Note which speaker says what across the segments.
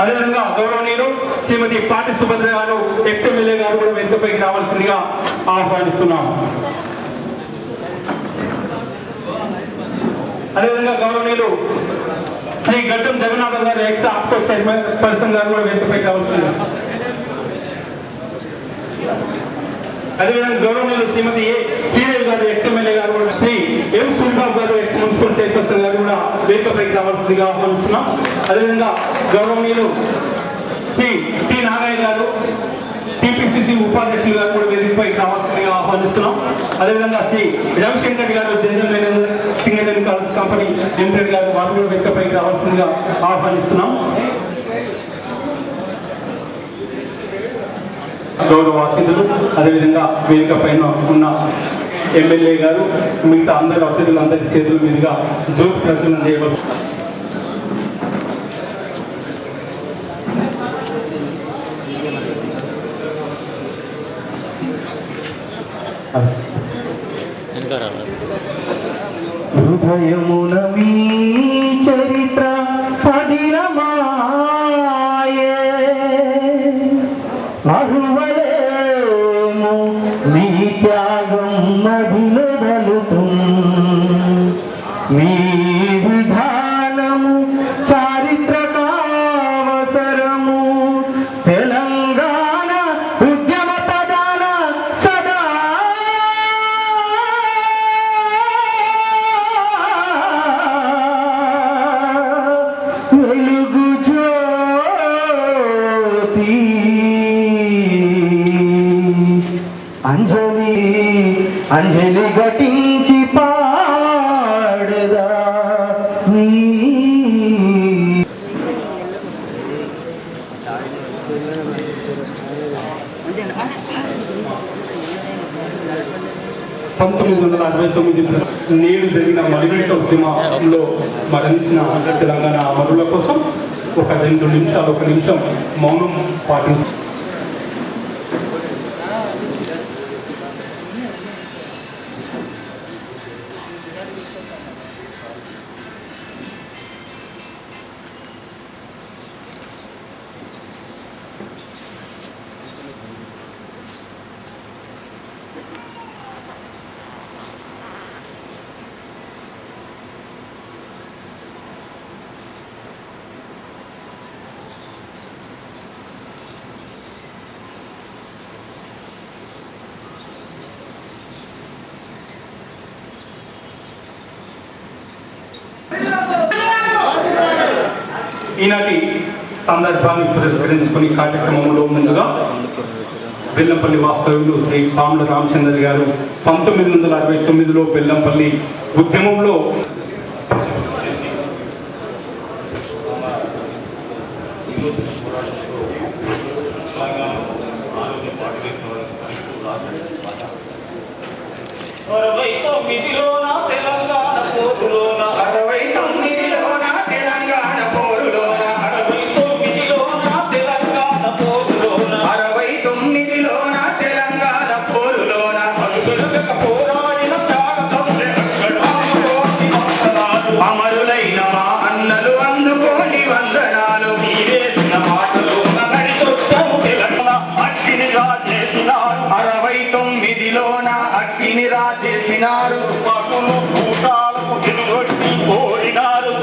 Speaker 1: అదేవిధంగా గౌరవనీయులు శ్రీమతి పాటి సుభద్ర గారు ఎక్స్ఎమ్మెల్యే గారు కూడా వెనుకపైకి రావాల్సిందిగా ఆహ్వానిస్తున్నాం. అదేవిధంగా గౌరవనీయులు శ్రీ గడ్డం జగన్నాథం గారు ఎక్స్ ఆప్కో చైర్మన్ పర్సన్ గారు కూడా వెనుకపైకి రావాల్సిందిగా. అదేవిధంగా గౌరవనీయులు శ్రీమతి ఏ శ్రీదేవి గారు ఎక్స్ గారు కూడా శ్రీ ఎం సూరిబాబు గారు ఎక్స్ మున్సిపల్ చైర్పర్సన్ గారు కూడా వేదికపైకి రావాల్సిందిగా ఆహ్వానిస్తున్నాం. అదేవిధంగా గౌరవనీయులు శ్రీ టి నాగయ్య గారు టిపిసిసి ఉపాధ్యక్షులు గారు కూడా వేదికపై రావాల్సిందిగా ఆహ్వానిస్తున్నాం. అదేవిధంగా శ్రీ రవిశంకర్ గారు జనరల్ మేనేజర్ కాల్స్ కంపెనీ లిమిటెడ్ గారు వారు కూడా వేదికపైకి రావాల్సిందిగా ఆహ్వానిస్తున్నాం. గౌరవ అతిథులు అదేవిధంగా వేదిక పైన ఉన్న ఎమ్మెల్యే గారు మిగతా అందరు అతిథులు అందరి చేతుల మీదుగా జ్యోతి ప్రచురణ చేయవచ్చు يمنا జ్యోతి అంజలి అంజలి ఘటించి పాడదా పంతొమ్మిది వందల అరవై తొమ్మిది నేడు జరిగిన మలివేట ఉద్యమంలో మరణించిన తెలంగాణ అమరుల కోసం ఒక రెండు నిమిషాలు ఒక నిమిషం మౌనం పాటించు ఈనాటి సందర్భాన్ని పురస్కరించుకుని కార్యక్రమంలో ముందుగా బెల్లంపల్లి వాస్తవ్యులు శ్రీ పాముల రామచంద్ర గారు పంతొమ్మిది వందల అరవై తొమ్మిదిలో బెల్లంపల్లి ఉద్యమంలో
Speaker 2: అరవై రాజేసినారు తుపాకులు తూటాలకు ఎదురొట్టి పోరినారు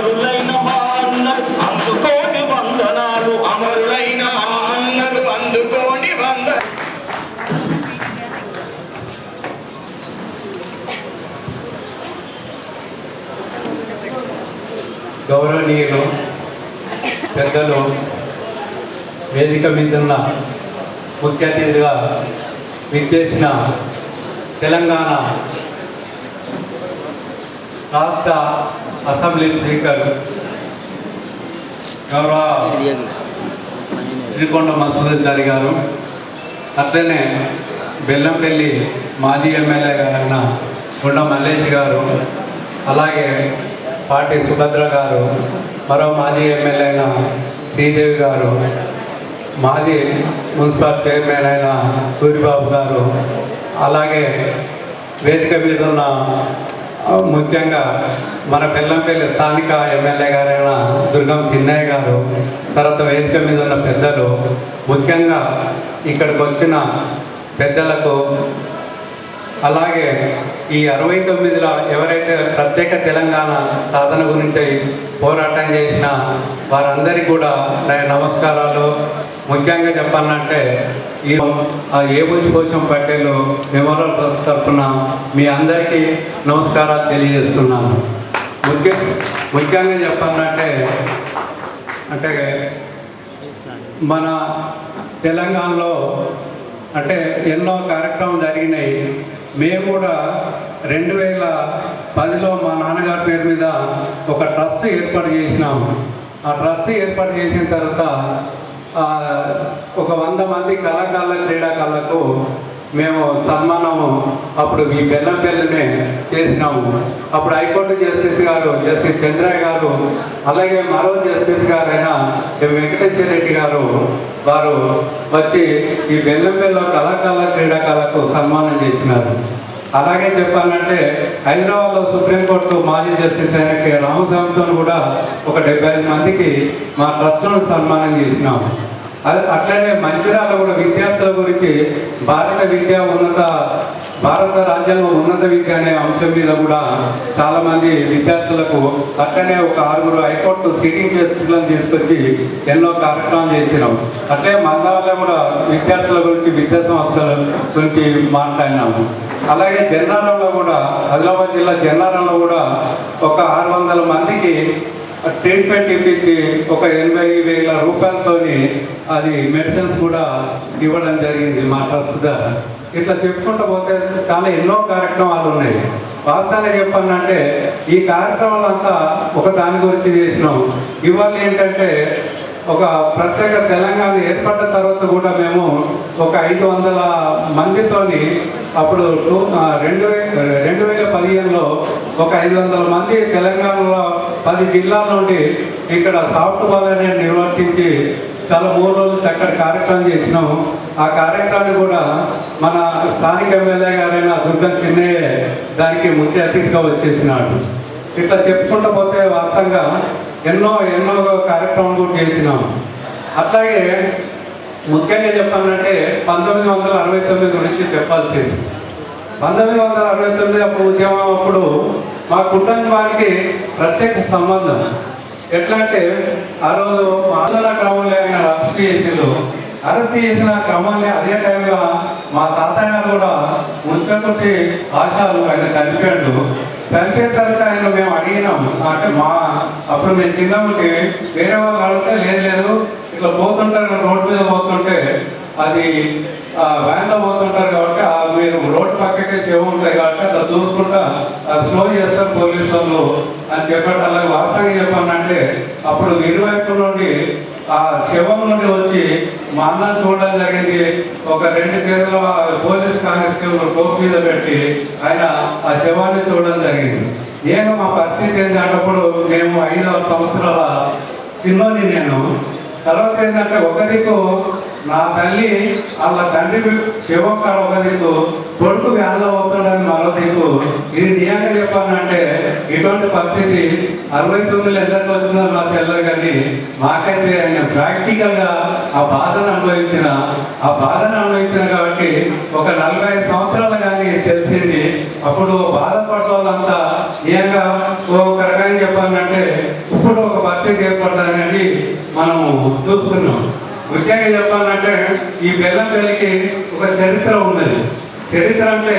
Speaker 2: అమరులైన మా అన్నలు అందుకోని వందనాలు. అమరులైన మా అన్నలు అందుకోని వంద
Speaker 3: గౌరవనీయులు పెద్దలు వేదిక మీద ఉన్న ముఖ్య అతిథిగా విచ్చేసిన తెలంగాణ రాష్ట్ర అసెంబ్లీ స్పీకర్ గౌరవ శ్రీకొండ మసూద్ గారు అట్లనే బెల్లంపల్లి మాజీ ఎమ్మెల్యే గారైన గుండ మల్లేష్ గారు అలాగే పార్టీ సుభద్ర గారు మరో మాజీ ఎమ్మెల్యే అయిన శ్రీదేవి గారు మాజీ మున్సిపల్ చైర్మన్ అయిన సూరిబాబు గారు అలాగే వేదిక మీద ఉన్న ఆ, ముఖ్యంగా మన పిల్లంపల్లి స్థానిక ఎమ్మెల్యే గారైన దుర్గం చిన్నయ్య గారు తర్వాత వేదిక మీద ఉన్న పెద్దలు ముఖ్యంగా ఇక్కడికి వచ్చిన పెద్దలకు అలాగే ఈ అరవై తొమ్మిదిలో ఎవరైతే ప్రత్యేక తెలంగాణ సాధన గురించి పోరాటం చేసిన వారందరికీ కూడా నమస్కారాలు. ముఖ్యంగా చెప్పాలంటే ఈ ఆ భూషణ్ కోసం పటేల్ మెమోరియల్ ట్రస్ట్ తరఫున మీ అందరికీ నమస్కారాలు తెలియజేస్తున్నాను. ముఖ్య ముఖ్యంగా చెప్పాలంటే అంటే మన తెలంగాణలో అంటే ఎన్నో కార్యక్రమాలు జరిగినాయి. మేము కూడా రెండు వేల పదిలో మా నాన్నగారి పేరు మీద ఒక ట్రస్ట్ ఏర్పాటు చేసినాము ఆ ట్రస్ట్ ఏర్పాటు చేసిన తర్వాత ఒక వంద మంది కళాకారుల క్రీడాకారులకు మేము సన్మానము అప్పుడు ఈ బెల్లంపల్లినే చేసినాము. అప్పుడు high court justice garu justice Chandraiah garu అలాగే మరో జస్టిస్ గారైన వెంకటేశ్వర రెడ్డి గారు వారు వచ్చి ఈ బెల్లంపల్లిలో కళాకారుల క్రీడాకారులకు సన్మానం చేసినారు. అలాగే చెప్పాలంటే హైదరాబాద్లో సుప్రీంకోర్టు మాజీ జస్టిస్ అయిన కె. రామస్వామితో కూడా ఒక డెబ్బై ఐదు మందికి మా ట్రస్ట్ను సన్మానం చేసినాం అది అట్లనే మంచిర్యాల కూడా విద్యార్థుల గురించి భారత విద్యా ఉన్నత భారత రాజ్యాంగం ఉన్నత విద్య అనే అంశం మీద కూడా చాలామంది విద్యార్థులకు అట్లనే ఒక ఆరుగురు హైకోర్టు సిట్టింగ్ జస్టిస్లను తీసుకొచ్చి ఎన్నో కార్యక్రమాలు చేసినాం. అట్లే మందాలలో కూడా విద్యార్థుల గురించి విద్యా సంస్థల గురించి మాట్లాడినాము. అలాగే జన్నారంలో కూడా ఆదిలాబాద్ జిల్లా జన్నారంలో కూడా ఒక ఆరు వందల మందికి ట్రీట్మెంట్ ఇప్పించి ఒక ఎనభై వేల రూపాయలతోని అది మెడిసిన్స్ కూడా ఇవ్వడం జరిగింది మా ట్రస్ట్ ఇట్లా చెప్పుకుంటూ పోతే చాలా ఎన్నో కార్యక్రమాలు ఉన్నాయి. వాస్తవంగా చెప్పానంటే ఈ కార్యక్రమాలంతా ఒక దాని గురించి చేసినాం. ఇవాళ ఏంటంటే ఒక ప్రత్యేక తెలంగాణ ఏర్పడ్డ తర్వాత కూడా మేము ఒక ఐదు వందల మందితోని అప్పుడు టూ- రెండు రెండు వేల పదిహేనులో ఒక ఐదు వందల మంది తెలంగాణలో పది జిల్లాల నుండి ఇక్కడ సాఫ్ట్ అనేది నిర్వర్తించి చాలా మూడు రోజులు చక్కటి కార్యక్రమం చేసినాము ఆ కార్యక్రమాన్ని కూడా మన స్థానిక ఎమ్మెల్యే గారైన దుర్గం చిన్నయ్య దానికి ముఖ్య అతిథిగా వచ్చేసినాడు. ఇట్లా చెప్పుకుంటూ పోతే వాస్తవంగా ఎన్నో ఎన్నో కార్యక్రమాలు కూడా చేసినాం. అట్లాగే ముఖ్యంగా చెప్పాలంటే పంతొమ్మిది వందల అరవై తొమ్మిది గురించి చెప్పాల్సింది. పంతొమ్మిది వందల అరవై తొమ్మిది అప్పుడు ఉద్యమం అప్పుడు మా కుటుంబానికి ప్రత్యేక సంబంధం. ఎట్లా అంటే ఆ రోజు ఆందోళన క్రమంలో ఆయన అరెస్ట్ చేసిందో అరెస్ట్ చేసిన క్రమంలో అదే టైంలో మా తాతయ్య కూడా మున్సిపల్టీ ఆశాలు ఆయన చనిపోయాడు. చనిపోయిన తర్వాత ఆయన మేము అడిగినాం అంటే మా అప్పుడు మేము చిన్నప్పటికి వేరే వాళ్ళు అడిగితే లేదు లేదు ఇట్లా పోతుంటారు రోడ్డు మీద పోతుంటే అది వ్యాన్లో పోతుంటారు కాబట్టి ఆ మీరు రోడ్ పక్కకే సేవ ఉంటాయి కాబట్టి అట్లా చూసుకుంటా స్లో చేస్తారు పోలీసు వాళ్ళు అని చెప్పాడు అలాగే వాస్తవంగా చెప్పానంటే అప్పుడు ఇరువైపు నుండి ఆ శవం నుండి వచ్చి మా అన్న చూడడం జరిగింది. ఒక రెండు చేతుల పోలీస్ కానిస్టేబుల్ కోపు మీద పెట్టి ఆయన ఆ శవాన్ని చూడడం జరిగింది. నేను మా పరిస్థితి ఏంటంటప్పుడు మేము ఐదు సంవత్సరాల చిన్నోని నేను. తర్వాత ఏంటంటే ఒకరికి నా తల్లి వాళ్ళ తండ్రి శివకాడ ఒక నీకు కొడుకు వ్యాన్లో అవుతాడని మరో నీకు ఇది నిజంగా చెప్పాలంటే ఇటువంటి పరిస్థితి అరవై తొమ్మిది ఎంతకు వచ్చిందో నాకు తెలియదు కానీ మాకైతే ఆయన ప్రాక్టికల్గా ఆ బాధను అనుభవించిన ఆ బాధను అనుభవించిన కాబట్టి ఒక నలభై ఐదు సంవత్సరాలు కానీ తెలిసింది. అప్పుడు బాధపడ్డ వాళ్ళంతా నిజంగా ఒక రకంగా చెప్పాలంటే ఇప్పుడు ఒక పరిస్థితి ఏర్పడతానని మనము చూస్తున్నాం. ముఖ్యంగా చెప్పాలంటే ఈ బెల్లంపల్లికి ఒక చరిత్ర ఉన్నది చరిత్ర అంటే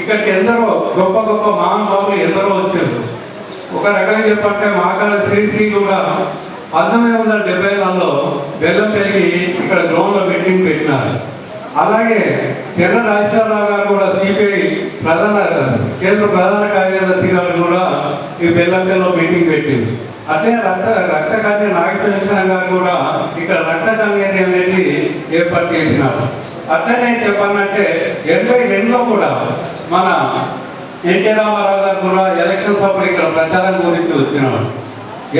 Speaker 3: ఇక్కడికి ఎందరో గొప్ప గొప్ప మహానుభావులు ఎందరో వచ్చారు. ఒక రకంగా చెప్పంటే మాకాల శ్రీశ్రీ కూడా పంతొమ్మిది వందల డెబ్భై నాలుగులో బెల్లం బెల్లంపల్లికి ఇక్కడ గ్రౌండ్లో మీటింగ్ పెట్టినారు. అలాగే చిన్న రాజేశ్వరరావు గారు కూడా సిపిఐ ప్రధాన కేంద్ర ప్రధాన కార్యదర్శి గారు కూడా ఈ బెల్లంపల్లిలో మీటింగ్ పెట్టింది. అదే రక్త రక్త కన్య నాగేశ్వర గారు కూడా ఇక్కడ రక్త కన్యని అనేది ఏర్పాటు చేసినారు. అట్లనే చెప్పాలంటే ఎనభై రెండులో కూడా మన ఎన్టీ రామారావు గారు కూడా ఎలక్షన్స్ అప్పుడు ఇక్కడ ప్రచారం గురించి వచ్చినాడు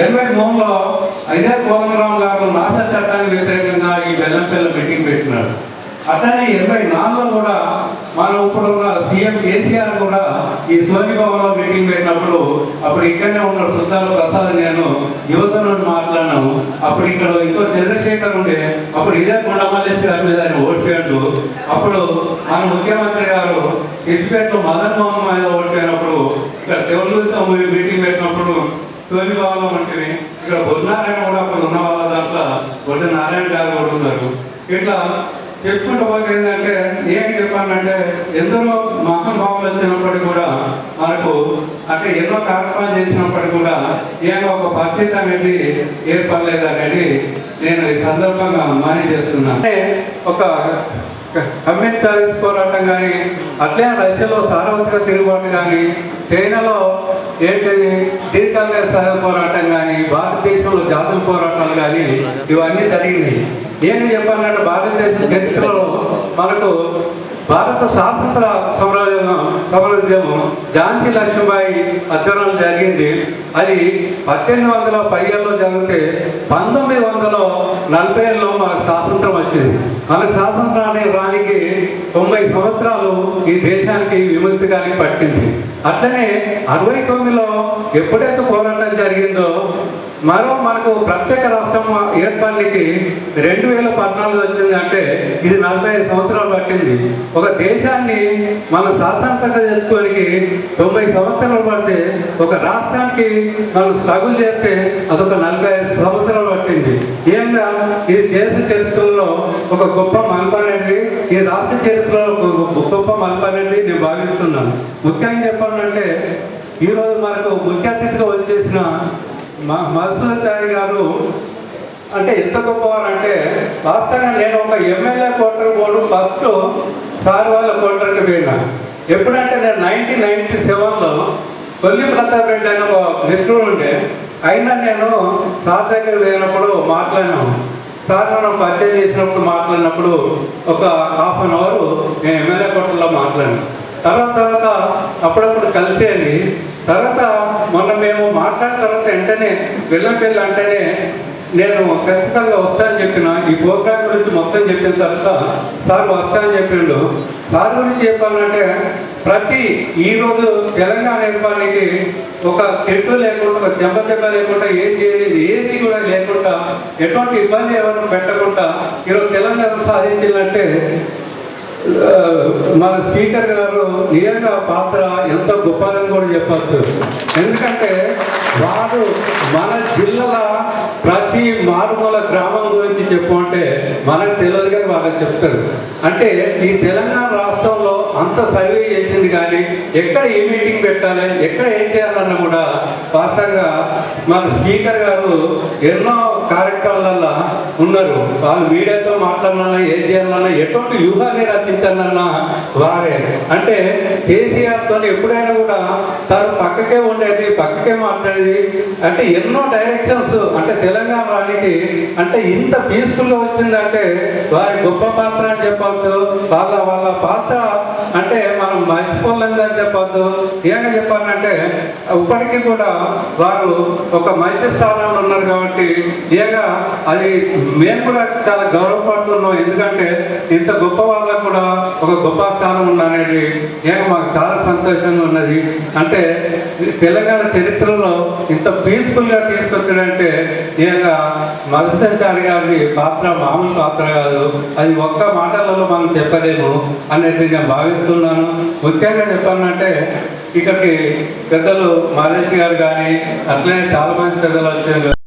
Speaker 3: ఎనభై మూడులో ఇదే కోదండరావు గారు నాశ చట్టానికి వ్యతిరేకంగా ఈ బెల్లంపల్లి మీటింగ్ పెట్టినాడు అట్లనే ఎనభై నాలుగులో కూడా మనం ఇప్పుడు ఉన్న సీఎం కేసీఆర్ కూడా ఈ సోని భవన్లో మీటింగ్ పెట్టినప్పుడు అప్పుడు ఇక్కడనే ఉన్న సుద్దాల ప్రసాద్ నేను యువత నుండి మాట్లాడినాము అప్పుడు ఇక్కడ ఇంకో చంద్రశేఖర్ ఉండే. అప్పుడు ఇదే కొండమల్లేశ్వరి గారి మీద ఆయన ఓడిపోయాడు. అప్పుడు మన ముఖ్యమంత్రి గారు ఎడ్యుకేట్లో మదన్ మోహన్ మీద ఓడిపోయినప్పుడు ఇక్కడ తెలుగుదేశం మీటింగ్ పెట్టినప్పుడు సోని భాగం అంటే ఇక్కడ బొన్నారాయణ కూడా అక్కడ ఉన్న వాళ్ళ దాంట్లో బొడ్డ నారాయణ గారు కూడా ఉన్నారు. ఇట్లా చెప్పుకుంటూ పోగలిగిందంటే ఏంటంటే ఏం చెప్పానంటే ఎందరో మహానుభావులు వచ్చినప్పటికీ కూడా మనకు అంటే ఎన్నో కార్యక్రమాలు చేసినప్పటికీ కూడా ఏమో ఒక పరిస్థితి అనేది ఏర్పడలేదు అనేది నేను ఈ సందర్భంగా మాని చేస్తున్నాను. అంటే ఒక అంబేద్కర్ పోరాటం కానీ అట్లే రష్యాలో సార్వత్రిక తిరుగుబాటు కానీ చైనాలో ఏంటి దీర్ఘకాలిక సహాయ పోరాటం కానీ భారతదేశంలో జాతుల పోరాటాలు కానీ ఇవన్నీ జరిగినాయి. ఏమి చెప్పాలంటే భారతదేశ చరిత్రలో మనకు భారత స్వాతంత్ర సమరాజ్యం సమరాజ్యము ఝాన్సీ లక్ష్మీబాయి అధ్వర్యంలో జరిగింది. అది పద్దెనిమిది వందల పదిహేడులో జరిగితే పంతొమ్మిది వందల నలభై ఏళ్ళలో మనకు స్వాతంత్రం వచ్చింది. మన స్వాతంత్రాన్ని రానికి తొంభై సంవత్సరాలు ఈ దేశానికి విముక్తి కానీ పట్టింది. అట్లనే అరవై తొమ్మిదిలో ఎప్పుడైతే పోరాటం జరిగిందో మరో మనకు ప్రత్యేక రాష్ట్రం ఏర్పాటుకి రెండు వేల పద్నాలుగు వచ్చింది అంటే ఇది నలభై ఐదు సంవత్సరాలు పట్టింది. ఒక దేశాన్ని మనం శాసనసభ చేసుకోనికి తొంభై సంవత్సరాలు పడితే ఒక రాష్ట్రానికి మనం స్ట్రగుల్ చేస్తే అదొక నలభై ఐదు సంవత్సరాలు పట్టింది. ఏంగా ఈ దేశ చరిత్రలో ఒక గొప్ప మలపనండి ఈ రాష్ట్ర చరిత్రలో ఒక గొప్ప మలపనండి నేను భావిస్తున్నాను. ముఖ్యంగా చెప్పాలంటే ఈరోజు మనకు ముఖ్య అతిథిగా వచ్చేసిన మా మధుసూచారి గారు అంటే ఎంత గొప్పవారు అంటే వాస్తవంగా నేను ఒక ఎమ్మెల్యే కోటర్ పోవడం ఫస్ట్ సార్ వాళ్ళ కోటర్కి పోయినా. ఎప్పుడంటే నేను నైన్టీన్ నైన్టీ సెవెన్లో కొల్లి ప్రతాప్ రెడ్డి అని ఒక మిత్రుడు ఉండే. అయినా నేను సార్ దగ్గర పోయినప్పుడు మాట్లాడినాను సార్ మనం పరిచయం చేసినప్పుడు మాట్లాడినప్పుడు ఒక హాఫ్ అన్ అవర్ నేను ఎమ్మెల్యే కోటర్లో మాట్లాడాను. తర్వాత తర్వాత అప్పుడప్పుడు కలిసేయండి తర్వాత మొన్న మేము మాట్లాడిన తర్వాత వెంటనే వెళ్ళంపెళ్ళి అంటేనే నేను ఖచ్చితంగా వస్తానని చెప్పిన ఈ ప్రోగ్రామ్ గురించి మొత్తం చెప్పిన తర్వాత సార్ వస్తానని చెప్పిండు సార్ గురించి చెప్పాలంటే ప్రతి ఈరోజు తెలంగాణ నిర్మాణానికి ఒక చెట్టు లేకుండా ఒక దెబ్బ దెబ్బ లేకుండా ఏం చేయాలి ఏది కూడా లేకుండా ఎటువంటి ఇబ్బంది ఎవరు పెట్టకుండా ఈరోజు తెలంగాణ సాధించాలంటే మన స్పీకర్ గారు నిజంగా పాత్ర ఎంత గొప్పదని కూడా చెప్పచ్చు. ఎందుకంటే వారు మన జిల్లాల ప్రతి మారుమూల గ్రామం గురించి చెప్పుకుంటే మనకు తెలియదు కానీ వాళ్ళకి చెప్తారు. అంటే ఈ తెలంగాణ రాష్ట్రంలో అంత సర్వే చేసింది కానీ ఎక్కడ ఏ మీటింగ్ పెట్టాలి ఎక్కడ ఏం చేయాలన్నా కూడా వాస్తవంగా మన స్పీకర్ గారు ఎన్నో కార్యక్రమాలలో ఉన్నారు. వాళ్ళు మీడియాతో మాట్లాడాలన్నా ఏం చేయాలన్నా ఎటువంటి వ్యూహాన్ని రచించాలన్నా వారే. అంటే కేసీఆర్తో ఎప్పుడైనా కూడా తను పక్కకే ఉండేది పక్కకే మాట్లాడేది. అంటే ఎన్నో డైరెక్షన్స్ అంటే తెలంగాణ రానికి అంటే ఇంత పీస్ఫుల్గా వచ్చిందంటే వారి గొప్ప పాత్ర అని చెప్పవచ్చు వాళ్ళ వాళ్ళ పాత్ర అంటే మర్చిపోలేదని చెప్పద్దు. ఏమని చెప్పాలంటే ఇప్పటికీ కూడా వారు ఒక మంచి స్థానంలో ఉన్నారు కాబట్టి నిజంగా అది మేము కూడా చాలా గౌరవపడుతున్నాం. ఎందుకంటే ఇంత గొప్ప వాళ్ళకు కూడా ఒక గొప్ప స్థానం ఉందనేది నిజంగా మాకు చాలా సంతోషంగా ఉన్నది. అంటే తెలంగాణ చరిత్రలో ఇంత పీస్ఫుల్గా తీసుకొచ్చాడంటే నిజంగా మధుసంచారి గారి పాత్ర మామూలు పాత్ర కాదు. అది ఒక్క మాటలలో మనం చెప్పలేము అనేది నేను భావిస్తున్నాను. ముఖ్యంగా చెప్పాలంటే ఇక్కడికి పెద్దలు మహేష్ గారు కానీ అట్లనే చాలా మంది పెద్దలు వచ్చారు.